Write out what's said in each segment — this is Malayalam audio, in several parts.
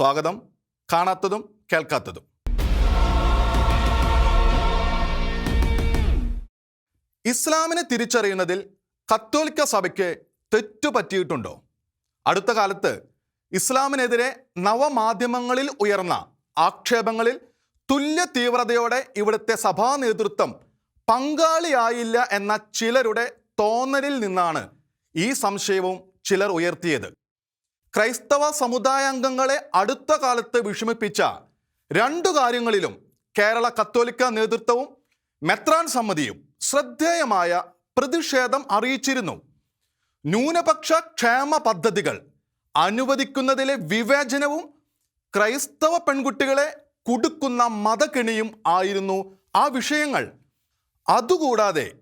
സ്വാഗതം. കാണാത്തതും കേൾക്കാത്തതും. ഇസ്ലാമിനെ തിരിച്ചറിയുന്നതിൽ കത്തോലിക്ക സഭയ്ക്ക് തെറ്റുപറ്റിയിട്ടുണ്ടോ അടുത്ത കാലത്ത് ഇസ്ലാമിനെതിരെ നവമാധ്യമങ്ങളിൽ ഉയർന്ന ആക്ഷേപങ്ങളിൽ തുല്യ തീവ്രതയോടെ ഇവിടുത്തെ സഭാ നേതൃത്വം പങ്കാളിയായില്ല എന്ന ചിലരുടെ തോന്നലിൽ നിന്നാണ് ഈ സംശയവും ചിലർ ഉയർത്തിയത്. ക്രൈസ്തവ സമുദായാംഗങ്ങളെ അടുത്ത കാലത്ത് വിഷമിപ്പിച്ച രണ്ടു കാര്യങ്ങളിലും കേരള കത്തോലിക്ക നേതൃത്വവും മെത്രാൻ സമിതിയും ശ്രദ്ധേയമായ പ്രതിഷേധം അറിയിച്ചിരുന്നു. ന്യൂനപക്ഷ ക്ഷേമ പദ്ധതികൾ അനുവദിക്കുന്നതിലെ വിവേചനവും ക്രൈസ്തവ പെൺകുട്ടികളെ കുടുക്കുന്ന മതക്കിണിയും ആയിരുന്നു ആ വിഷയങ്ങൾ. അതുകൂടാതെ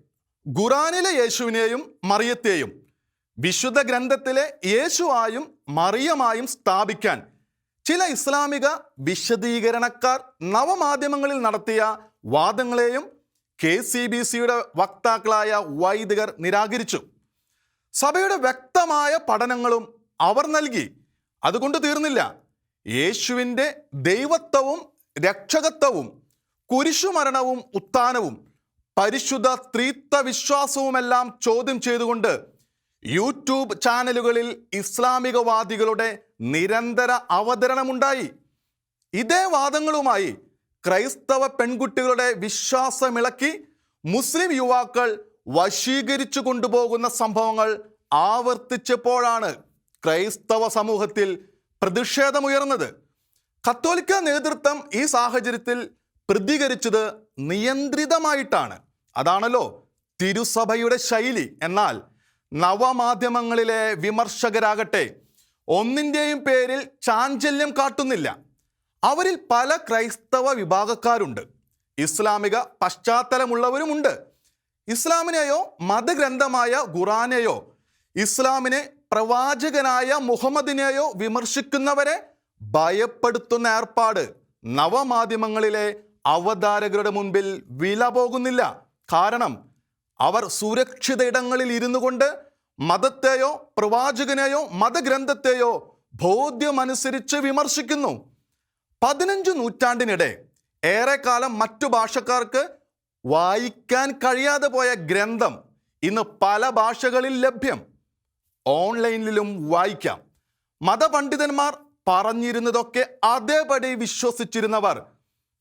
ഖുറാനിലെ യേശുവിനെയും മറിയത്തെയും വിശുദ്ധ ഗ്രന്ഥത്തിലെ യേശുവായും മറിയമായും സ്ഥാപിക്കാൻ. ചില ഇസ്ലാമിക വിശദീകരണക്കാർ നവമാധ്യമങ്ങളിൽ നടത്തിയ വാദങ്ങളെയും കെ സി ബി സിയുടെ വക്താക്കളായ വൈദികർ നിരാകരിച്ചു. സഭയുടെ വ്യക്തമായ പഠനങ്ങളും അവർ നൽകി. അതുകൊണ്ട് തീർന്നില്ല. യേശുവിന്റെ ദൈവത്വവും രക്ഷകത്വവും കുരിശുമരണവും ഉത്ഥാനവും പരിശുദ്ധ സ്ത്രീത്വ വിശ്വാസവുമെല്ലാം ചോദ്യം ചെയ്തുകൊണ്ട് യൂട്യൂബ് ചാനലുകളിൽ ഇസ്ലാമികവാദികളുടെ നിരന്തര അവതരണമുണ്ടായി. ഇതേ വാദങ്ങളുമായി ക്രൈസ്തവ പെൺകുട്ടികളുടെ വിശ്വാസമിളക്കി മുസ്ലിം യുവാക്കൾ വശീകരിച്ചു കൊണ്ടുപോകുന്ന സംഭവങ്ങൾ ആവർത്തിച്ചപ്പോഴാണ് ക്രൈസ്തവ സമൂഹത്തിൽ പ്രതിഷേധമുയർന്നത്. കത്തോലിക്ക നേതൃത്വം ഈ സാഹചര്യത്തിൽ പ്രതികരിച്ചത് നിയന്ത്രിതമായിട്ടാണ്. അതാണല്ലോ തിരുസഭയുടെ ശൈലി. എന്നാൽ നവമാധ്യമങ്ങളിലെ വിമർശകരാകട്ടെ ഒന്നിന്റെയും പേരിൽ ചാഞ്ചല്യം കാട്ടുന്നില്ല. അവരിൽ പല ക്രൈസ്തവ വിഭാഗക്കാരുണ്ട്. ഇസ്ലാമിക പശ്ചാത്തലമുള്ളവരുമുണ്ട്. ഇസ്ലാമിനെയോ മതഗ്രന്ഥമായ ഖുറാനെയോ ഇസ്ലാമിനെ പ്രവാചകനായ മുഹമ്മദിനെയോ വിമർശിക്കുന്നവരെ ഭയപ്പെടുത്തുന്ന ഏർപ്പാട് നവമാധ്യമങ്ങളിലെ അവതാരകരുടെ മുൻപിൽ വില പോകുന്നില്ല. കാരണം അവർ സുരക്ഷിത ഇടങ്ങളിൽ ഇരുന്നു കൊണ്ട് മതത്തെയോ പ്രവാചകനെയോ മതഗ്രന്ഥത്തെയോ ബോധ്യമനുസരിച്ച് വിമർശിക്കുന്നു. പതിനഞ്ച് നൂറ്റാണ്ടിനിടെ ഏറെക്കാലം മറ്റു ഭാഷക്കാർക്ക് വായിക്കാൻ കഴിയാതെ പോയ ഗ്രന്ഥം ഇന്ന് പല ഭാഷകളിൽ ലഭ്യം. ഓൺലൈനിലും വായിക്കാം. മതപണ്ഡിതന്മാർ പറഞ്ഞിരുന്നതൊക്കെ അതേപടി വിശ്വസിച്ചിരുന്നവർ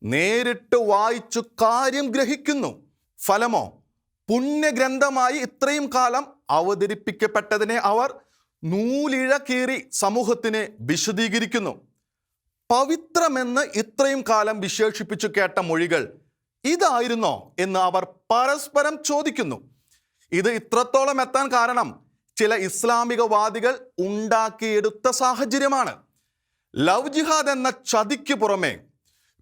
നേരിട്ട് വായിച്ചു കാര്യം ഗ്രഹിക്കുന്നു. ഫലമോ? പുണ്യഗ്രന്ഥമായി ഇത്രയും കാലം അവതരിപ്പിക്കപ്പെട്ടതിനെ അവർ നൂലിഴ കീറി സമൂഹത്തിനെ വിശദീകരിക്കുന്നു. പവിത്രമെന്ന് ഇത്രയും കാലം വിശേഷിപ്പിച്ചു കേട്ട മൊഴികൾ ഇതായിരുന്നോ എന്ന് അവർ പരസ്പരം ചോദിക്കുന്നു. ഇത് ഇത്രത്തോളം എത്താൻ കാരണം ചില ഇസ്ലാമികവാദികൾ ഉണ്ടാക്കിയെടുത്ത സാഹചര്യമാണ്. ലവ് ജിഹാദ് എന്ന ചതിക്ക് പുറമെ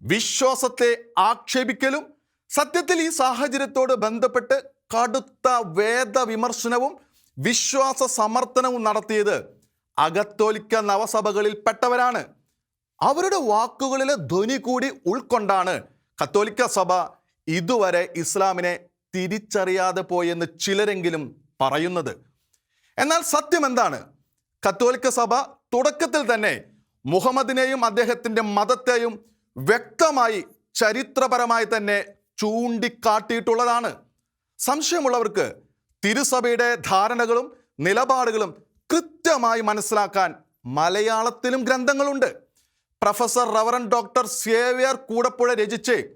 വിശ്വാസത്തെ ആക്ഷേപിക്കലും സത്യത്തിൽ ഈ സാഹചര്യത്തോട് ബന്ധപ്പെട്ട് കടുത്ത വേദ വിമർശനവും വിശ്വാസ സമർത്ഥനവും നടത്തിയത് അകത്തോലിക്ക നവസഭകളിൽ പെട്ടവരാണ്. അവരുടെ വാക്കുകളിലെ ധ്വനി കൂടി ഉൾക്കൊണ്ടാണ് കത്തോലിക്ക സഭ ഇതുവരെ ഇസ്ലാമിനെ തിരിച്ചറിയാതെ പോയെന്ന് ചിലരെങ്കിലും പറയുന്നത്. എന്നാൽ സത്യം എന്താണ്? കത്തോലിക്ക സഭ തുടക്കത്തിൽ തന്നെ മുഹമ്മദിനെയും അദ്ദേഹത്തിന്റെ മതത്തെയും വ്യക്തമായി ചരിത്രപരമായി തന്നെ ചൂണ്ടിക്കാട്ടിയിട്ടുള്ളതാണ്. സംശയമുള്ളവർക്ക് തിരുസഭയുടെ ധാരണകളും നിലപാടുകളും കൃത്യമായി മനസ്സിലാക്കാൻ മലയാളത്തിലും ഗ്രന്ഥങ്ങളുണ്ട്. Professor reverend doctor Xavier Koodapuzha രചിച്ച്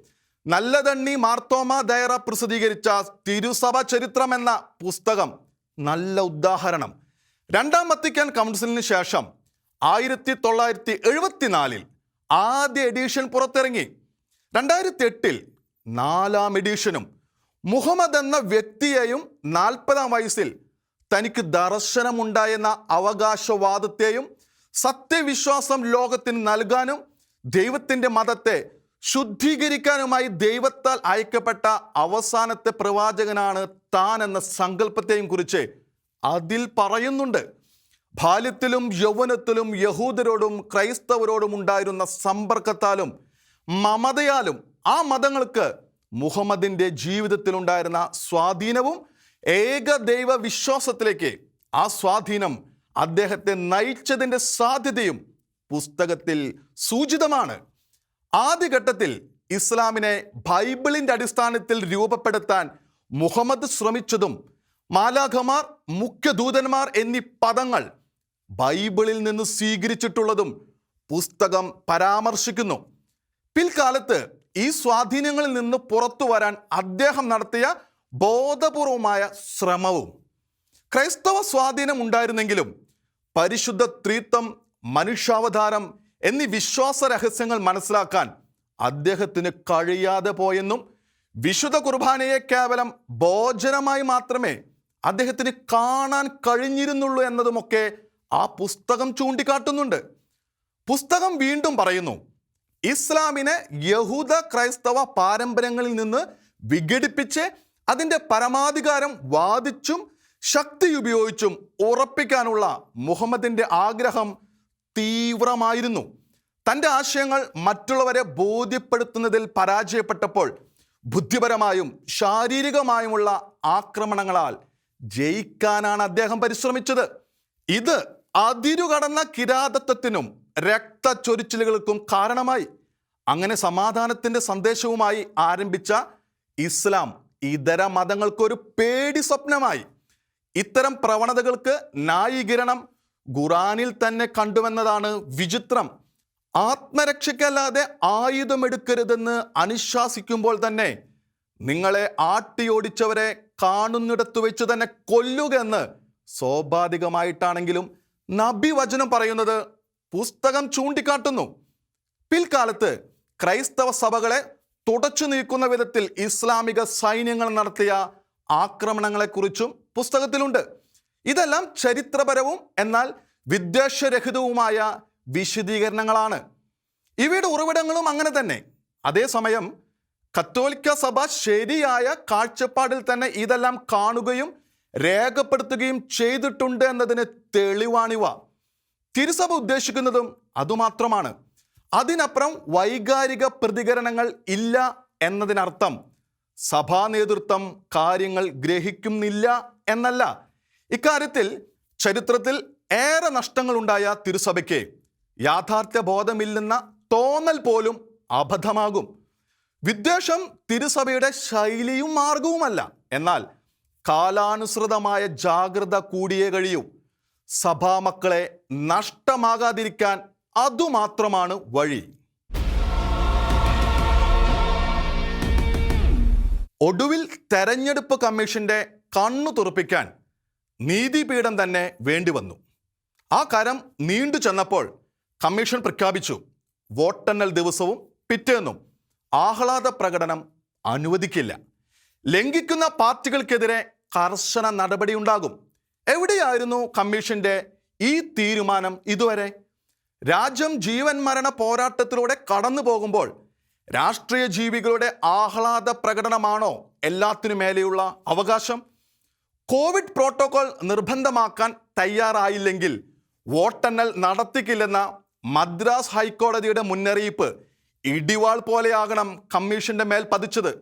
നല്ലതണ്ണി മാർത്തോമ ദയറ പ്രസിദ്ധീകരിച്ച തിരുസഭ ചരിത്രം എന്ന പുസ്തകം നല്ല ഉദാഹരണം. രണ്ടാം വത്തിക്കാൻ കൗൺസിലിന് ശേഷം ആയിരത്തി തൊള്ളായിരത്തി എഴുപത്തിനാലിൽ ആദ്യ എഡീഷൻ പുറത്തിറങ്ങി. രണ്ടായിരത്തി എട്ടിൽ നാലാം എഡീഷനും മുഹമ്മദ് എന്ന വ്യക്തിയെയും നാൽപ്പതാം വയസ്സിൽ തനിക്ക് ദർശനമുണ്ടായെന്ന അവകാശവാദത്തെയും സത്യവിശ്വാസം ലോകത്തിന് നൽകാനും ദൈവത്തിന്റെ മതത്തെ ശുദ്ധീകരിക്കാനുമായി ദൈവത്താൽ അയക്കപ്പെട്ട അവസാനത്തെ പ്രവാചകനാണ് താൻ എന്ന സങ്കല്പത്തെയും കുറിച്ച് അതിൽ പറയുന്നുണ്ട്. ബാല്യത്തിലും യൗവനത്തിലും യഹൂദരോടും ക്രൈസ്തവരോടും ഉണ്ടായിരുന്ന സമ്പർക്കത്താലും മമതയാലും ആ മതങ്ങൾക്ക് മുഹമ്മദിന്റെ ജീവിതത്തിലുണ്ടായിരുന്ന സ്വാധീനവും ഏകദൈവ വിശ്വാസത്തിലേക്ക് ആ സ്വാധീനം അദ്ദേഹത്തെ നയിച്ചതിന്റെ സാധ്യതയും പുസ്തകത്തിൽ സൂചിതമാണ്. ആദ്യഘട്ടത്തിൽ ഇസ്ലാമിനെ ബൈബിളിന്റെ അടിസ്ഥാനത്തിൽ രൂപപ്പെടുത്താൻ മുഹമ്മദ് ശ്രമിച്ചതും മാലാഖമാർ മുഖ്യദൂതന്മാർ എന്നീ പദങ്ങൾ ബൈബിളിൽ നിന്ന് സ്വീകരിച്ചിട്ടുള്ളതും പുസ്തകം പരാമർശിക്കുന്നു. പിൽക്കാലത്ത് ഈ സ്വാധീനങ്ങളിൽ നിന്ന് പുറത്തു വരാൻ അദ്ദേഹം നടത്തിയ ബോധപൂർവമായ ശ്രമവും ക്രൈസ്തവ സ്വാധീനം ഉണ്ടായിരുന്നെങ്കിലും പരിശുദ്ധ ത്രീത്വം മനുഷ്യാവതാരം എന്നീ വിശ്വാസ രഹസ്യങ്ങൾ മനസ്സിലാക്കാൻ അദ്ദേഹത്തിന് കഴിയാതെ പോയെന്നും വിശുദ്ധ കുർബാനയെ കേവലം ഭോജനമായി മാത്രമേ അദ്ദേഹത്തിന് കാണാൻ കഴിഞ്ഞിരുന്നുള്ളൂ എന്നതുമൊക്കെ ആ പുസ്തകം ചൂണ്ടിക്കാട്ടുന്നുണ്ട്. പുസ്തകം വീണ്ടും പറയുന്നു ഇസ്ലാമിനെ യഹൂദ ക്രൈസ്തവ പാരമ്പര്യങ്ങളിൽ നിന്ന് വിഘടിപ്പിച്ച് അതിന്റെ പരമാധികാരം വാദിച്ചും ശക്തി ഉപയോഗിച്ചും ഉറപ്പിക്കാനുള്ള മുഹമ്മദിന്റെ ആഗ്രഹം തീവ്രമായിരുന്നു. തന്റെ ആശയങ്ങൾ മറ്റുള്ളവരെ ബോധ്യപ്പെടുത്തുന്നതിൽ പരാജയപ്പെട്ടപ്പോൾ ബുദ്ധിപരമായും ശാരീരികമായുമുള്ള ആക്രമണങ്ങളാൽ ജയിക്കാനാണ് അദ്ദേഹം പരിശ്രമിച്ചത്. ഇത് അതിരുകടന്ന കിരാതത്വത്തിനും രക്തച്ചൊരിച്ചിലുകൾക്കും കാരണമായി. അങ്ങനെ സമാധാനത്തിന്റെ സന്ദേശവുമായി ആരംഭിച്ച ഇസ്ലാം ഇതര മതങ്ങൾക്കൊരു പേടി സ്വപ്നമായി. ഇത്തരം പ്രവണതകൾക്ക് ന്യായീകരണം ഖുറാനിൽ തന്നെ കണ്ടുവെന്നതാണ് വിചിത്രം. ആത്മരക്ഷയ്ക്കല്ലാതെ ആയുധമെടുക്കരുതെന്ന് അനുശാസിക്കുമ്പോൾ തന്നെ നിങ്ങളെ ആട്ടിയോടിച്ചവരെ കാണുന്നിടത്തു വെച്ച് തന്നെ കൊല്ലുക എന്ന് സ്വാഭാവികമായിട്ടാണെങ്കിലും നബി വചനം പറയുന്നത് പുസ്തകം ചൂണ്ടിക്കാട്ടുന്നു. പിൽക്കാലത്ത് ക്രൈസ്തവ സഭകളെ തുടച്ചു നീക്കുന്ന വിധത്തിൽ ഇസ്ലാമിക സൈന്യങ്ങൾ നടത്തിയ ആക്രമണങ്ങളെക്കുറിച്ചും പുസ്തകത്തിലുണ്ട്. ഇതെല്ലാം ചരിത്രപരവും എന്നാൽ വിദ്വേഷരഹിതവുമായ വിശദീകരണങ്ങളാണ്. ഇവയുടെ ഉറവിടങ്ങളും അങ്ങനെ തന്നെ. അതേസമയം കത്തോലിക്ക സഭ ശരിയായ കാഴ്ചപ്പാടിൽ തന്നെ ഇതെല്ലാം കാണുകയും രേഖപ്പെടുത്തുകയും ചെയ്തിട്ടുണ്ട് എന്നതിന് തെളിവാണിവ. തിരുസഭ ഉദ്ദേശിക്കുന്നതും അതുമാത്രമാണ്. അതിനപ്പുറം വൈകാരിക പ്രതികരണങ്ങൾ ഇല്ല എന്നതിനർത്ഥം സഭാ നേതൃത്വം കാര്യങ്ങൾ ഗ്രഹിക്കുന്നില്ല എന്നല്ല. ഇക്കാര്യത്തിൽ ചരിത്രത്തിൽ ഏറെ നഷ്ടങ്ങളുണ്ടായ തിരുസഭയ്ക്ക് യാഥാർത്ഥ്യ ബോധമില്ലെന്ന തോന്നൽ പോലും അബദ്ധമാകും. വിദ്വേഷം തിരുസഭയുടെ ശൈലിയും മാർഗവുമല്ല. എന്നാൽ കാലാനുസൃതമായ ജാഗ്രത കൂടിയേ കഴിയൂ. സഭാമക്കളെ നഷ്ടമാകാതിരിക്കാൻ അതുമാത്രമാണ് വഴി. ഒടുവിൽ തെരഞ്ഞെടുപ്പ് കമ്മീഷന്റെ കണ്ണു തുറപ്പിക്കാൻ നീതിപീഠം തന്നെ വേണ്ടി വന്നു ആ കരം നീണ്ടു ചെന്നപ്പോൾ കമ്മീഷൻ പ്രഖ്യാപിച്ചു വോട്ടെണ്ണൽ ദിവസവും പിറ്റേന്നും ആഹ്ലാദ പ്രകടനം അനുവദിക്കില്ല. ലംഘിക്കുന്ന പാർട്ടികൾക്കെതിരെ കർശന നടപടിയുണ്ടാകും. എവിടെയായിരുന്നു കമ്മീഷന്റെ ഈ തീരുമാനം ഇതുവരെ? രാജ്യം ജീവൻ മരണ പോരാട്ടത്തിലൂടെ കടന്നു പോകുമ്പോൾ രാഷ്ട്രീയ ജീവികളുടെ ആഹ്ലാദ പ്രകടനമാണോ എല്ലാത്തിനു മേലെയുള്ള അവകാശം? കോവിഡ് പ്രോട്ടോകോൾ നിർബന്ധമാക്കാൻ തയ്യാറായില്ലെങ്കിൽ വോട്ടെണ്ണൽ നടത്തിക്കില്ലെന്ന മദ്രാസ് ഹൈക്കോടതിയുടെ മുന്നറിയിപ്പ് ഇടിവാൾ പോലെയാകണം കമ്മീഷന്റെ മേൽ പതിച്ചത്.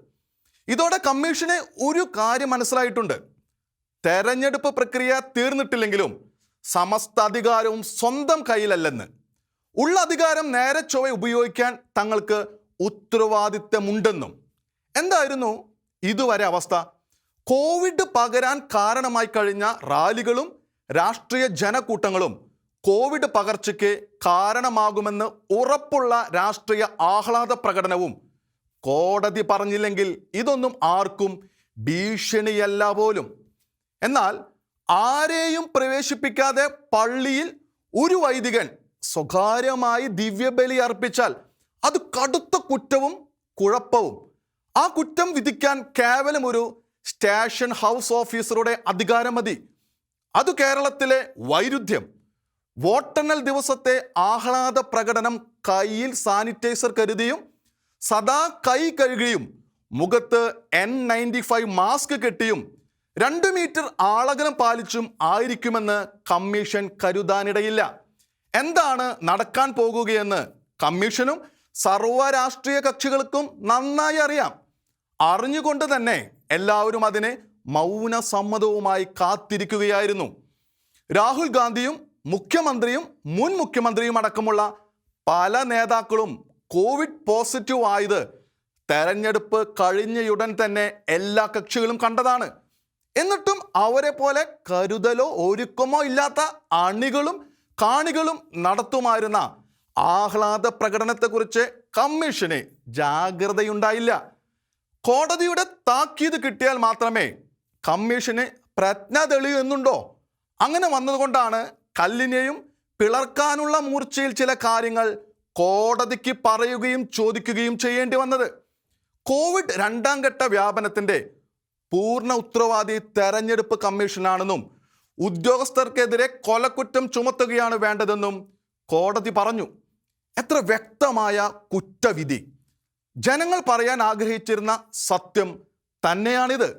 ഇതോടെ കമ്മീഷന് ഒരു കാര്യം മനസ്സിലായിട്ടുണ്ട്. തെരഞ്ഞെടുപ്പ് പ്രക്രിയ തീർന്നിട്ടില്ലെങ്കിലും സമസ്ത അധികാരവും സ്വന്തം കയ്യിലല്ലെന്ന്. ഉള്ള അധികാരം നേരെ ചൊവ്വ ഉപയോഗിക്കാൻ തങ്ങൾക്ക് ഉത്തരവാദിത്തമുണ്ടെന്നും. എന്തായിരുന്നു ഇതുവരെ അവസ്ഥ? കോവിഡ് പകരാൻ കാരണമായി കഴിഞ്ഞ റാലികളും രാഷ്ട്രീയ ജനക്കൂട്ടങ്ങളും കോവിഡ് പകർച്ചയ്ക്ക് കാരണമാകുമെന്ന് ഉറപ്പുള്ള രാഷ്ട്രീയ ആഹ്ലാദ പ്രകടനവും കോടതി പറഞ്ഞില്ലെങ്കിൽ ഇതൊന്നും ആർക്കും ഭീഷണിയല്ല പോലും. എന്നാൽ ആരെയും പ്രവേശിപ്പിക്കാതെ പള്ളിയിൽ ഒരു വൈദികൻ സ്വകാര്യമായി ദിവ്യബലി അർപ്പിച്ചാൽ അത് കടുത്ത കുറ്റവും കുഴപ്പവും. ആ കുറ്റം വിധിക്കാൻ കേവലം ഒരു സ്റ്റേഷൻ ഹൗസ് ഓഫീസറുടെ അധികാരം മതി. അത് കേരളത്തിലെ വൈരുദ്ധ്യം. വോട്ടെണ്ണൽ ദിവസത്തെ ആഹ്ലാദ പ്രകടനം കയ്യിൽ സാനിറ്റൈസർ കരുതിയും സദാ കൈ കഴുകിയും മുഖത്ത് എൻ നയന്റി ഫൈവ് മാസ്ക് കെട്ടിയും രണ്ട് മീറ്റർ ആളകലം പാലിച്ചും ആയിരിക്കുമെന്ന് കമ്മീഷൻ കരുതാനിടയില്ല. എന്താണ് നടക്കാൻ പോകുകയെന്ന് കമ്മീഷനും സർവരാഷ്ട്രീയ കക്ഷികൾക്കും നന്നായി അറിയാം. അറിഞ്ഞുകൊണ്ട് തന്നെ എല്ലാവരും അതിനെ മൗന സമ്മതവുമായി കാത്തിരിക്കുകയായിരുന്നു. രാഹുൽ ഗാന്ധിയും മുഖ്യമന്ത്രിയും മുൻ മുഖ്യമന്ത്രിയും അടക്കമുള്ള പല നേതാക്കളും കോവിഡ് പോസിറ്റീവ് ആയത് തെരഞ്ഞെടുപ്പ് കഴിഞ്ഞയുടൻ തന്നെ എല്ലാ കക്ഷികളും കണ്ടതാണ്. എന്നിട്ടും അവരെ പോലെ കരുതലോ ഒരുക്കമോ ഇല്ലാത്ത അണികളും കാണികളും നടത്തുമായിരുന്ന ആഹ്ലാദ പ്രകടനത്തെക്കുറിച്ച് കമ്മീഷന് ജാഗ്രതയുണ്ടായില്ല. കോടതിയുടെ താക്കീത് കിട്ടിയാൽ മാത്രമേ കമ്മീഷന് പ്രജ്ഞ തെളിയൂ എന്നുണ്ടോ? അങ്ങനെ വന്നതുകൊണ്ടാണ് കല്ലിനെയും പിളർക്കാനുള്ള മൂർച്ചയിൽ ചില കാര്യങ്ങൾ കോടതിക്ക് പറയുകയും ചോദിക്കുകയും ചെയ്യേണ്ടി വന്നത്. കോവിഡ് രണ്ടാം ഘട്ട വ്യാപനത്തിന്റെ പൂർണ ഉത്തരവാദി തെരഞ്ഞെടുപ്പ് കമ്മീഷനാണെന്നും ഉദ്യോഗസ്ഥർക്കെതിരെ കൊലക്കുറ്റം ചുമത്തുകയാണ് വേണ്ടതെന്നും കോടതി പറഞ്ഞു. എത്ര വ്യക്തമായ കുറ്റവിധി. ജനങ്ങൾ പറയാൻ ആഗ്രഹിച്ചിരുന്ന സത്യം തന്നെയാണിത്.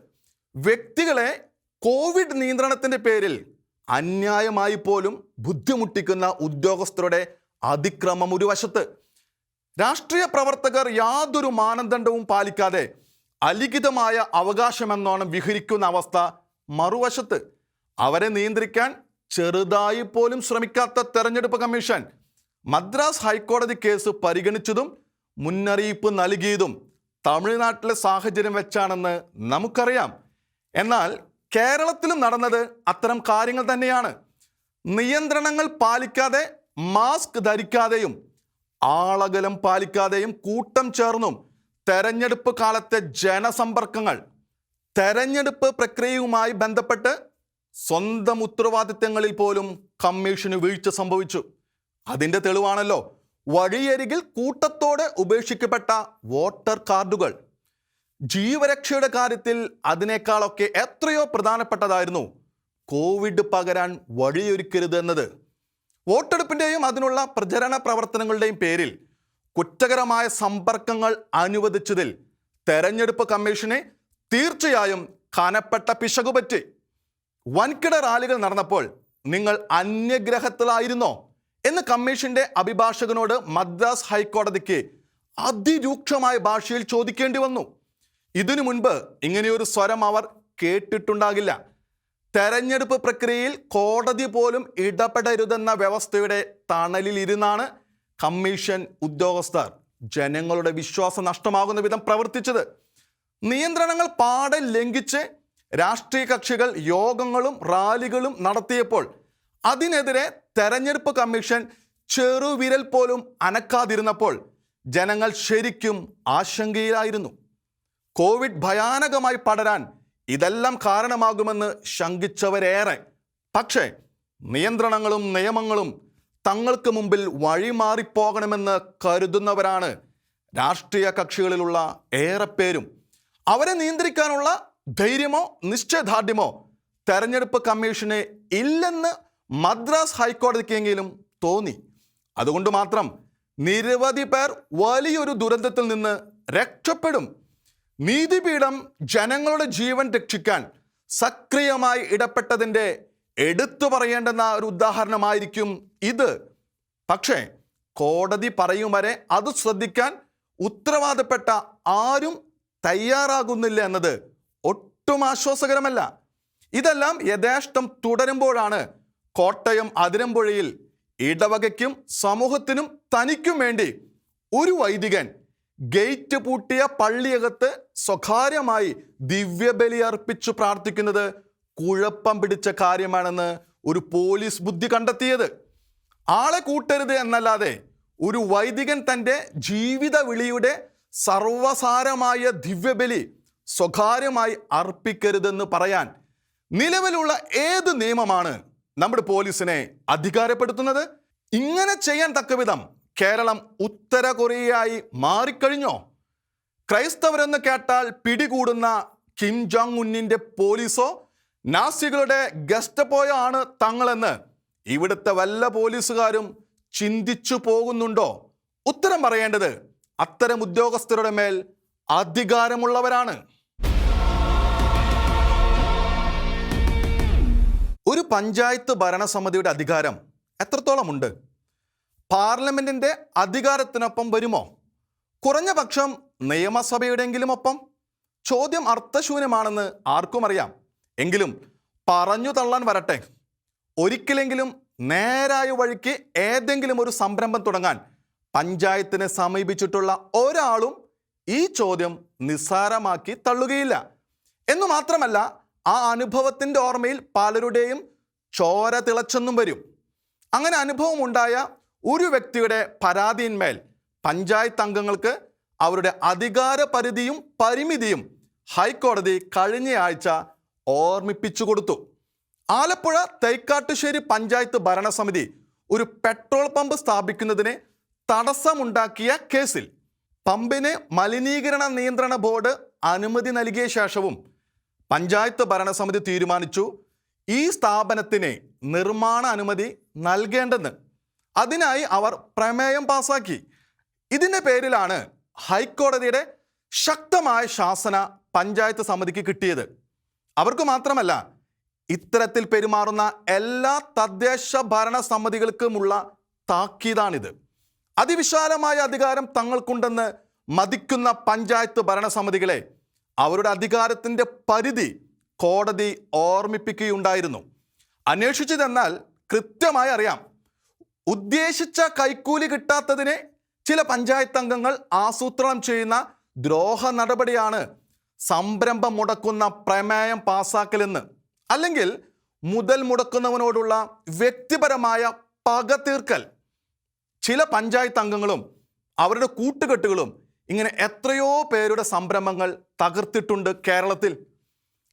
വ്യക്തികളെ കോവിഡ് നിയന്ത്രണത്തിന്റെ പേരിൽ അന്യായമായി പോലും ബുദ്ധിമുട്ടിക്കുന്ന ഉദ്യോഗസ്ഥരുടെ അതിക്രമം ഒരു വശത്ത്. രാഷ്ട്രീയ പ്രവർത്തകർ യാതൊരു മാനദണ്ഡവും പാലിക്കാതെ അലിഖിതമായ അവകാശമെന്നോണം വിഹരിക്കുന്ന അവസ്ഥ മറുവശത്ത് അവരെ നിയന്ത്രിക്കാൻ ചെറുതായി പോലും ശ്രമിക്കാത്ത തെരഞ്ഞെടുപ്പ് കമ്മീഷൻ മദ്രാസ് ഹൈക്കോടതി കേസ് പരിഗണിച്ചതും മുന്നറിയിപ്പ് നൽകിയതും തമിഴ്നാട്ടിലെ സാഹചര്യം വെച്ചാണെന്ന് നമുക്കറിയാം. എന്നാൽ കേരളത്തിലും നടന്നത് അത്തരം കാര്യങ്ങൾ തന്നെയാണ്. നിയന്ത്രണങ്ങൾ പാലിക്കാതെ മാസ്ക് ധരിക്കാതെയും ആളകലം പാലിക്കാതെയും കൂട്ടം ചേർന്നും തെരഞ്ഞെടുപ്പ് കാലത്തെ ജനസമ്പർക്കങ്ങൾ തെരഞ്ഞെടുപ്പ് പ്രക്രിയയുമായി ബന്ധപ്പെട്ട് സ്വന്തം ഉത്തരവാദിത്തങ്ങളിൽ പോലും കമ്മീഷന് വീഴ്ച സംഭവിച്ചു. അതിന്റെ തെളിവാണല്ലോ വഴിയരികിൽ കൂട്ടത്തോടെ ഉപേക്ഷിക്കപ്പെട്ട വോട്ടർ കാർഡുകൾ. ജീവരക്ഷയുടെ കാര്യത്തിൽ അതിനേക്കാളൊക്കെ എത്രയോ പ്രധാനപ്പെട്ടതായിരുന്നു കോവിഡ് പകരാൻ വഴിയൊരുക്കരുത് എന്നത് വോട്ടെടുപ്പിന്റെയും അതിനുള്ള പ്രചരണ പ്രവർത്തനങ്ങളുടെയും പേരിൽ കുറ്റകരമായ സമ്പർക്കങ്ങൾ അനുവദിച്ചതിൽ തെരഞ്ഞെടുപ്പ് കമ്മീഷനെ തീർച്ചയായും കനപ്പെട്ട പിശകു പറ്റി. വൻകിട റാലികൾ നടന്നപ്പോൾ നിങ്ങൾ അന്യഗ്രഹത്തിലായിരുന്നോ? എന്ന് കമ്മീഷന്റെ അഭിഭാഷകനോട് മദ്രാസ് ഹൈക്കോടതിക്ക് അതിരൂക്ഷമായ ഭാഷയിൽ ചോദിക്കേണ്ടി വന്നു. ഇതിനു മുൻപ് ഇങ്ങനെയൊരു സ്വരം അവർ കേട്ടിട്ടുണ്ടാകില്ല. തെരഞ്ഞെടുപ്പ് പ്രക്രിയയിൽ കോടതി പോലും ഇടപെടരുതെന്ന വ്യവസ്ഥയുടെ തണലിൽ ഇരുന്നാണ് കമ്മീഷൻ ഉദ്യോഗസ്ഥർ ജനങ്ങളുടെ വിശ്വാസം നഷ്ടമാകുന്ന വിധം പ്രവർത്തിച്ചത്. നിയന്ത്രണങ്ങൾ പാടെ ലംഘിച്ച് രാഷ്ട്രീയ കക്ഷികൾ യോഗങ്ങളും റാലികളും നടത്തിയപ്പോൾ അതിനെതിരെ തെരഞ്ഞെടുപ്പ് കമ്മീഷൻ ചെറുവിരൽ പോലും അനക്കാതിരുന്നപ്പോൾ ജനങ്ങൾ ശരിക്കും ആശങ്കയിലായിരുന്നു. കോവിഡ് ഭയാനകമായി പടരാൻ ഇതെല്ലാം കാരണമാകുമെന്ന് ശങ്കിച്ചവരേറെ. പക്ഷേ നിയന്ത്രണങ്ങളും നിയമങ്ങളും തങ്ങൾക്ക് മുമ്പിൽ വഴിമാറിപ്പോകണമെന്ന് കരുതുന്നവരാണ് രാഷ്ട്രീയ കക്ഷികളിലുള്ള ഏറെ പേരും. അവരെ നിയന്ത്രിക്കാനുള്ള ധൈര്യമോ നിശ്ചയദാർഢ്യമോ തെരഞ്ഞെടുപ്പ് കമ്മീഷന് ഇല്ലെന്ന് മദ്രാസ് ഹൈക്കോടതിക്കെങ്കിലും തോന്നി. അതുകൊണ്ട് മാത്രം നിരവധി പേർ വലിയൊരു ദുരന്തത്തിൽ നിന്ന് രക്ഷപ്പെടും. നീതിപീഠം ജനങ്ങളുടെ ജീവൻ രക്ഷിക്കാൻ സക്രിയമായി ഇടപെട്ടതിന്റെ എടുത്തു പറയേണ്ടുന്ന ഒരു ഉദാഹരണമായിരിക്കും ഇത്. പക്ഷേ കോടതി പറയും വരെ അത് ശ്രദ്ധിക്കാൻ ഉത്തരവാദപ്പെട്ട ആരും തയ്യാറാകുന്നില്ല എന്നത് ഒട്ടും ആശ്വാസകരമല്ല. ഇതെല്ലാം യഥേഷ്ടം തുടരുമ്പോഴാണ് കോട്ടയം അതിരമ്പുഴയിൽ ഇടവകയ്ക്കും സമൂഹത്തിനും തനിക്കും വേണ്ടി ഒരു വൈദികൻ ഗേറ്റ് പൂട്ടിയ പള്ളിയകത്ത് സ്വകാര്യമായി ദിവ്യബലി അർപ്പിച്ചു പ്രാർത്ഥിക്കുന്നത് കുഴപ്പം പിടിച്ച കാര്യമാണെന്ന് ഒരു പോലീസ് ബുദ്ധി കണ്ടെത്തിയത്. ആളെ കൂട്ടരുത് എന്നല്ലാതെ ഒരു വൈദികൻ തന്റെ ജീവിത വിളിയുടെ സർവസാരമായ ദിവ്യബലി സ്വകാര്യമായി അർപ്പിക്കരുതെന്ന് പറയാൻ നിലവിലുള്ള ഏത് നിയമമാണ് നമ്മുടെ പോലീസിനെ അധികാരപ്പെടുത്തുന്നത്? ഇങ്ങനെ ചെയ്യാൻ തക്കവിധം കേരളം ഉത്തര കൊറിയയായി മാറിക്കഴിഞ്ഞോ? ക്രൈസ്തവരെന്ന് കേട്ടാൽ പിടികൂടുന്ന കിം ജോങ് ഉന്നിന്റെ പോലീസോ നാസികളുടെ ഗസ്റ്റപ്പോയോ ആണ് തങ്ങളെന്ന് ഇവിടുത്തെ വല്ല പോലീസുകാരും ചിന്തിച്ചു പോകുന്നുണ്ടോ? ഉത്തരം പറയേണ്ടത് അത്തരം ഉദ്യോഗസ്ഥരുടെ മേൽ അധികാരമുള്ളവരാണ്. ഒരു പഞ്ചായത്ത് ഭരണസമിതിയുടെ അധികാരം എത്രത്തോളമുണ്ട്? പാർലമെന്റിന്റെ അധികാരത്തിനൊപ്പം വരുമോ? കുറഞ്ഞ പക്ഷം ഒപ്പം ചോദ്യം അർത്ഥശൂന്യമാണെന്ന് ആർക്കും അറിയാം എങ്കിലും പറഞ്ഞു തള്ളാൻ വരട്ടെ. ഒരിക്കലെങ്കിലും നേരായ വഴിക്ക് ഏതെങ്കിലും ഒരു സംരംഭം തുടങ്ങാൻ പഞ്ചായത്തിനെ സമീപിച്ചിട്ടുള്ള ഒരാളും ഈ ചോദ്യം നിസ്സാരമാക്കി തള്ളുകയില്ല. എന്നു മാത്രമല്ല ആ അനുഭവത്തിന്റെ ഓർമ്മയിൽ പലരുടെയും ചോര തിളച്ചെന്നും വരും. അങ്ങനെ അനുഭവം ഉണ്ടായ ഒരു വ്യക്തിയുടെ പരാതിയിന്മേൽ പഞ്ചായത്ത് അംഗങ്ങൾക്ക് അവരുടെ അധികാര പരിധിയും പരിമിതിയും ഹൈക്കോടതി കഴിഞ്ഞയാഴ്ച ഓർമ്മിപ്പിച്ചു കൊടുത്തു. ആലപ്പുഴ തൈക്കാട്ടുശ്ശേരി പഞ്ചായത്ത് ഭരണസമിതി ഒരു പെട്രോൾ പമ്പ് സ്ഥാപിക്കുന്നതിന് തടസ്സമുണ്ടാക്കിയ കേസിൽ പമ്പിന് മലിനീകരണ നിയന്ത്രണ ബോർഡ് അനുമതി നൽകിയ ശേഷവും പഞ്ചായത്ത് ഭരണസമിതി തീരുമാനിച്ചു ഈ സ്ഥാപനത്തിന് നിർമ്മാണ അനുമതി നൽകേണ്ടെന്ന്. അതിനായി അവർ പ്രമേയം പാസാക്കി. ഇതിന്റെ പേരിലാണ് ഹൈക്കോടതിയുടെ ശക്തമായ ശാസന പഞ്ചായത്ത് സമിതിക്ക് കിട്ടിയത്. അവർക്ക് മാത്രമല്ല ഇത്തരത്തിൽ പെരുമാറുന്ന എല്ലാ തദ്ദേശ ഭരണ സമിതികൾക്കുമുള്ള താക്കീതാണിത്. അതിവിശാലമായ അധികാരം തങ്ങൾക്കുണ്ടെന്ന് മതിക്കുന്ന പഞ്ചായത്ത് ഭരണസമിതികളെ അവരുടെ അധികാരത്തിന്റെ പരിധി കോടതി ഓർമ്മിപ്പിക്കുകയുണ്ടായിരുന്നു. അന്വേഷിച്ചതെന്നാൽ കൃത്യമായി അറിയാം ഉദ്ദേശിച്ച കൈക്കൂലി കിട്ടാത്തതിനെ ചില പഞ്ചായത്ത് അംഗങ്ങൾ ആസൂത്രണം ചെയ്യുന്ന ദ്രോഹ നടപടിയാണ് സംരംഭം മുടക്കുന്ന പ്രമേയം പാസാക്കലെന്ന് അല്ലെങ്കിൽ മുതൽ മുടക്കുന്നവനോടുള്ള വ്യക്തിപരമായ പക തീർക്കൽ ചില പഞ്ചായത്ത് അംഗങ്ങളും അവരുടെ കൂട്ടുകെട്ടുകളും ഇങ്ങനെ എത്രയോ പേരുടെ സംരംഭങ്ങൾ തകർത്തിട്ടുണ്ട് കേരളത്തിൽ.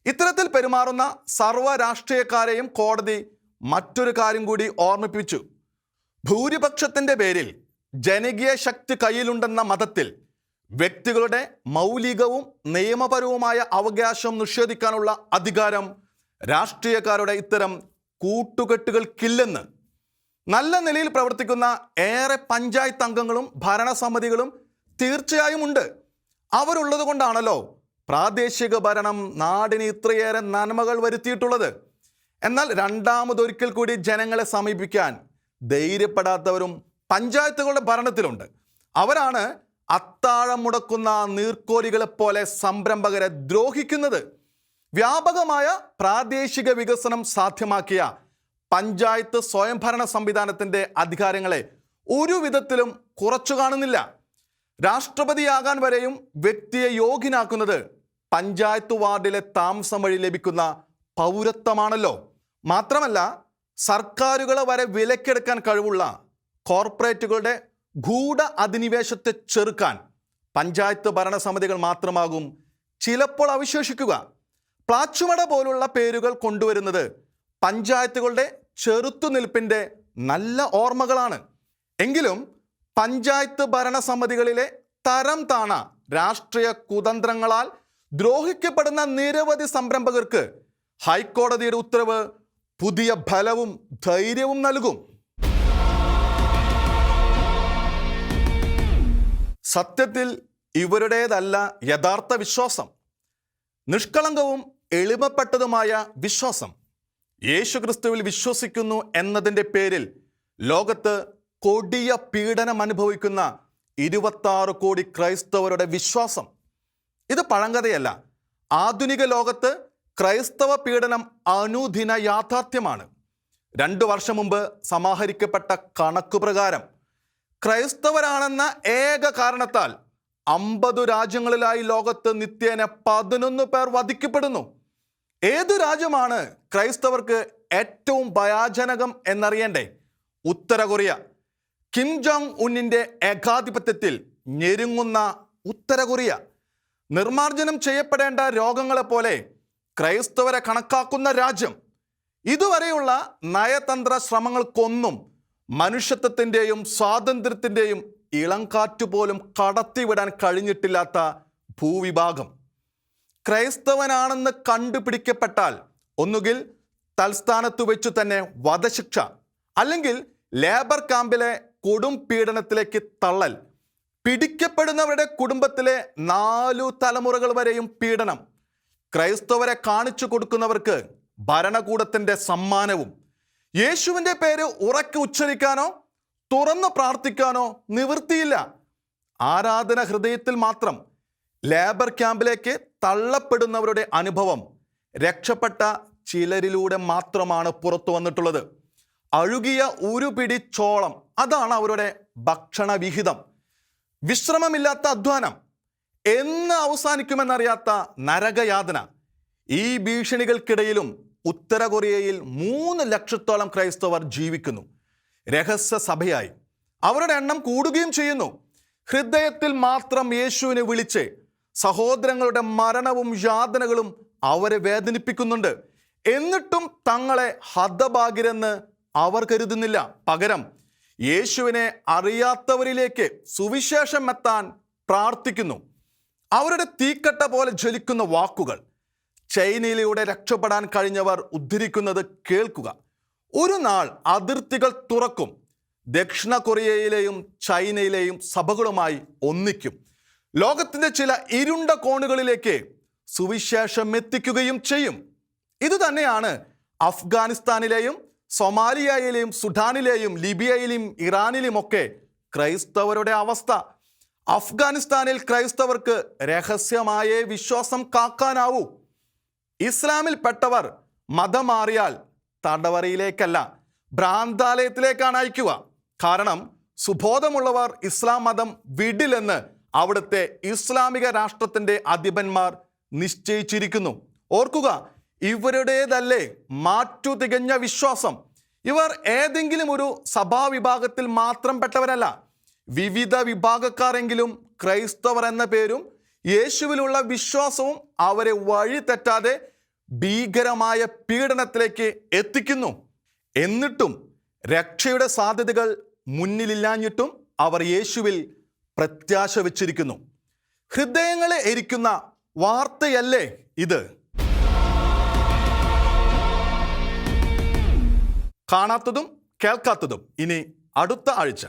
ഇത്തരത്തിൽ പെരുമാറുന്ന സർവ രാഷ്ട്രീയക്കാരെയും കോടതി മറ്റൊരു കാര്യം കൂടി ഓർമ്മിപ്പിച്ചു. ഭൂരിപക്ഷത്തിന്റെ പേരിൽ ജനകീയ ശക്തി കയ്യിലുണ്ടെന്ന മതത്തിൽ വ്യക്തികളുടെ മൗലികവും നിയമപരവുമായ അവകാശം നിഷേധിക്കാനുള്ള അധികാരം രാഷ്ട്രീയക്കാരുടെ ഇത്തരം കൂട്ടുകെട്ടുകൾക്കില്ലെന്ന് നല്ല നിലയിൽ പ്രവർത്തിക്കുന്ന ഏറെ പഞ്ചായത്ത് അംഗങ്ങളും ഭരണസമിതികളും തീർച്ചയായും ഉണ്ട്. അവരുള്ളത് കൊണ്ടാണല്ലോ പ്രാദേശിക ഭരണം നാടിന് ഇത്രയേറെ നന്മകൾ വരുത്തിയിട്ടുള്ളത്. എന്നാൽ രണ്ടാമതൊരിക്കൽ കൂടി ജനങ്ങളെ സമീപിക്കാൻ ധൈര്യപ്പെടാത്തവരും പഞ്ചായത്തുകളുടെ ഭരണത്തിലുണ്ട്. അവരാണ് അത്താഴം മുടക്കുന്ന നീർക്കോലികളെ പോലെ സംരംഭകരെ ദ്രോഹിക്കുന്നത് വ്യാപകമായ പ്രാദേശിക വികസനം സാധ്യമാക്കിയ പഞ്ചായത്ത് സ്വയംഭരണ സംവിധാനത്തിന്റെ അധികാരങ്ങളെ ഒരു വിധത്തിലും കുറച്ചു കാണുന്നില്ല. രാഷ്ട്രപതിയാകാൻ വരെയും വ്യക്തിയെ യോഗ്യനാക്കുന്നത് പഞ്ചായത്ത് വാർഡിലെ താമസം വഴി ലഭിക്കുന്ന പൗരത്വമാണല്ലോ. മാത്രമല്ല സർക്കാരുകളെ വരെ വിലക്കെടുക്കാൻ കഴിവുള്ള കോർപ്പറേറ്റുകളുടെ ഗൂഢ അധിനിവേശത്തെ ചെറുക്കാൻ പഞ്ചായത്ത് ഭരണസമിതികൾ മാത്രമാകും ചിലപ്പോൾ അവശേഷിക്കുക. പ്ലാച്ചുമട പോലുള്ള പേരുകൾ കൊണ്ടുവരുന്നത് പഞ്ചായത്തുകളുടെ ചെറുത്തുനിൽപ്പിന്റെ നല്ല ഓർമ്മകളാണ്. എങ്കിലും പഞ്ചായത്ത് ഭരണസമിതികളിലെ തരം താണ രാഷ്ട്രീയ കുതന്ത്രങ്ങളാൽ ദ്രോഹിക്കപ്പെടുന്ന നിരവധി സംരംഭകർക്ക് ഹൈക്കോടതിയുടെ ഉത്തരവ് പുതിയ ഫലവും ധൈര്യവും നൽകും. സത്യത്തിൽ ഇവരുടേതല്ല യഥാർത്ഥ വിശ്വാസം. നിഷ്കളങ്കവും എളിമപ്പെട്ടതുമായ വിശ്വാസം. യേശുക്രിസ്തുവിൽ വിശ്വസിക്കുന്നു എന്നതിന്റെ പേരിൽ ലോകത്ത് കൊടിയ പീഡനം അനുഭവിക്കുന്ന ഇരുപത്താറ് കോടി ക്രൈസ്തവരുടെ വിശ്വാസം. ഇത് പഴങ്കഥയല്ല. ആധുനിക ലോകത്ത് ക്രൈസ്തവ പീഡനം അനുദിന യാഥാർത്ഥ്യമാണ്. രണ്ടു വർഷം മുമ്പ് സമാഹരിക്കപ്പെട്ട കണക്കു പ്രകാരം ക്രൈസ്തവരാണെന്ന ഏക കാരണത്താൽ അമ്പത് രാജ്യങ്ങളിലായി ലോകത്ത് നിത്യേന പതിനൊന്ന് പേർ വധിക്കപ്പെടുന്നു. ഏത് രാജ്യമാണ് ക്രൈസ്തവർക്ക് ഏറ്റവും ഭയാജനകം എന്നറിയണ്ടേ? ഉത്തര കൊറിയ. കിം ജോങ് ഉന്നിന്റെ ഏകാധിപത്യത്തിൽ ഞെരുങ്ങുന്ന ഉത്തര കൊറിയ. നിർമാർജനം ചെയ്യപ്പെടേണ്ട രോഗങ്ങളെപ്പോലെ ക്രൈസ്തവരെ കണക്കാക്കുന്ന രാജ്യം. ഇതുവരെയുള്ള നയതന്ത്ര ശ്രമങ്ങൾക്കൊന്നും മനുഷ്യത്വത്തിന്റെയും സ്വാതന്ത്ര്യത്തിന്റെയും ഇളംകാറ്റ് പോലും കടത്തിവിടാൻ കഴിഞ്ഞിട്ടില്ലാത്ത ഭൂവിഭാഗം. ക്രൈസ്തവനാണെന്ന് കണ്ടുപിടിക്കപ്പെട്ടാൽ ഒന്നുകിൽ തൽസ്ഥാനത്ത് വെച്ചു തന്നെ വധശിക്ഷ അല്ലെങ്കിൽ ലേബർ ക്യാമ്പിലെ കൊടും പീഡനത്തിലേക്ക് തള്ളൽ പിടിക്കപ്പെടുന്നവരുടെ കുടുംബത്തിലെ നാലു തലമുറകൾ വരെയും പീഡനം. ക്രൈസ്തവരെ കാണിച്ചു കൊടുക്കുന്നവർക്ക് ഭരണകൂടത്തിന്റെ സമ്മാനവും യേശുവിന്റെ പേര് ഉറക്കെ ഉച്ചരിക്കാനോ തുറന്ന് പ്രാർത്ഥിക്കാനോ നിവൃത്തിയില്ല. ആരാധന ഹൃദയത്തിൽ മാത്രം ലേബർ ക്യാമ്പിലേക്ക് തള്ളപ്പെടുന്നവരുടെ അനുഭവം രക്ഷപ്പെട്ട ചിലരിലൂടെ മാത്രമാണ് പുറത്തു വന്നിട്ടുള്ളത്. അഴുകിയ ഒരു പിടി ചോളം അതാണ് അവരുടെ ഭക്ഷണ വിഹിതം വിശ്രമമില്ലാത്ത അധ്വാനം എന്ന് അവസാനിക്കുമെന്നറിയാത്ത നരകയാതന. ഈ ഭീഷണികൾക്കിടയിലും ഉത്തര കൊറിയയിൽ മൂന്ന് ലക്ഷത്തോളം ക്രൈസ്തവർ ജീവിക്കുന്നു. രഹസ്യ സഭയായി. അവരുടെ എണ്ണം കൂടുകയും ചെയ്യുന്നു. ഹൃദയത്തിൽ മാത്രം യേശുവിനെ വിളിച്ച് സഹോദരങ്ങളുടെ മരണവും യാതനകളും അവരെ വേദനിപ്പിക്കുന്നുണ്ട്. എന്നിട്ടും തങ്ങളെ ഹതഭാഗ്യരെന്ന് അവർ കരുതുന്നില്ല. പകരം യേശുവിനെ അറിയാത്തവരിലേക്ക് സുവിശേഷം എത്താൻ പ്രാർത്ഥിക്കുന്നു. അവരുടെ തീക്കട്ട പോലെ ജ്വലിക്കുന്ന വാക്കുകൾ. ചൈനയിലൂടെ രക്ഷപ്പെടാൻ കഴിഞ്ഞവർ ഉദ്ധരിക്കുന്നത് കേൾക്കുക. ഒരു നാൾ അതിർത്തികൾ തുറക്കും. ദക്ഷിണ കൊറിയയിലെയും ചൈനയിലെയും സഭകളുമായി ഒന്നിക്കും. ലോകത്തിന്റെ ചില ഇരുണ്ട കോണുകളിലേക്ക് സുവിശേഷം എത്തിക്കുകയും ചെയ്യും. ഇതുതന്നെയാണ് അഫ്ഗാനിസ്ഥാനിലെയും സൊമാലിയയിലെയും സുഡാനിലെയും ലിബിയയിലെയും ഇറാനിലുമൊക്കെ ക്രൈസ്തവരുടെ അവസ്ഥ. അഫ്ഗാനിസ്ഥാനിൽ ക്രൈസ്തവർക്ക് രഹസ്യമായേ വിശ്വാസം കാക്കാനാവൂ. ഇസ്ലാമിൽപ്പെട്ടവർ മതം മാറിയാൽ തടവറയിലേക്കല്ല ഭ്രാന്താലയത്തിലേക്കാണ് അയക്കുക. കാരണം സുബോധമുള്ളവർ ഇസ്ലാം മതം വിടില്ലെന്ന് അവിടുത്തെ ഇസ്ലാമിക രാഷ്ട്രത്തിന്റെ അധിപന്മാർ നിശ്ചയിച്ചിരിക്കുന്നു. ഓർക്കുക ഇവരുടേതല്ലേ മാറ്റു തികഞ്ഞ വിശ്വാസം. ഇവർ ഏതെങ്കിലും ഒരു സഭാവിഭാഗത്തിൽ മാത്രം പെട്ടവരല്ല. വിവിധ വിഭാഗക്കാരെങ്കിലും ക്രൈസ്തവർ എന്ന പേരും യേശുവിലുള്ള വിശ്വാസവും അവരെ വഴി തെറ്റാതെ ഭീകരമായ പീഡനത്തിലേക്ക് എത്തിക്കുന്നു. എന്നിട്ടും രക്ഷയുടെ സാധ്യതകൾ മുന്നിലില്ലാഞ്ഞിട്ടും അവർ യേശുവിൽ പ്രത്യാശ വച്ചിരിക്കുന്നു. ഹൃദയങ്ങളെ എരിക്കുന്ന വാർത്തയല്ലേ ഇത്? കാണാത്തതും കേൾക്കാത്തതും. ഇനി അടുത്ത ആഴ്ച.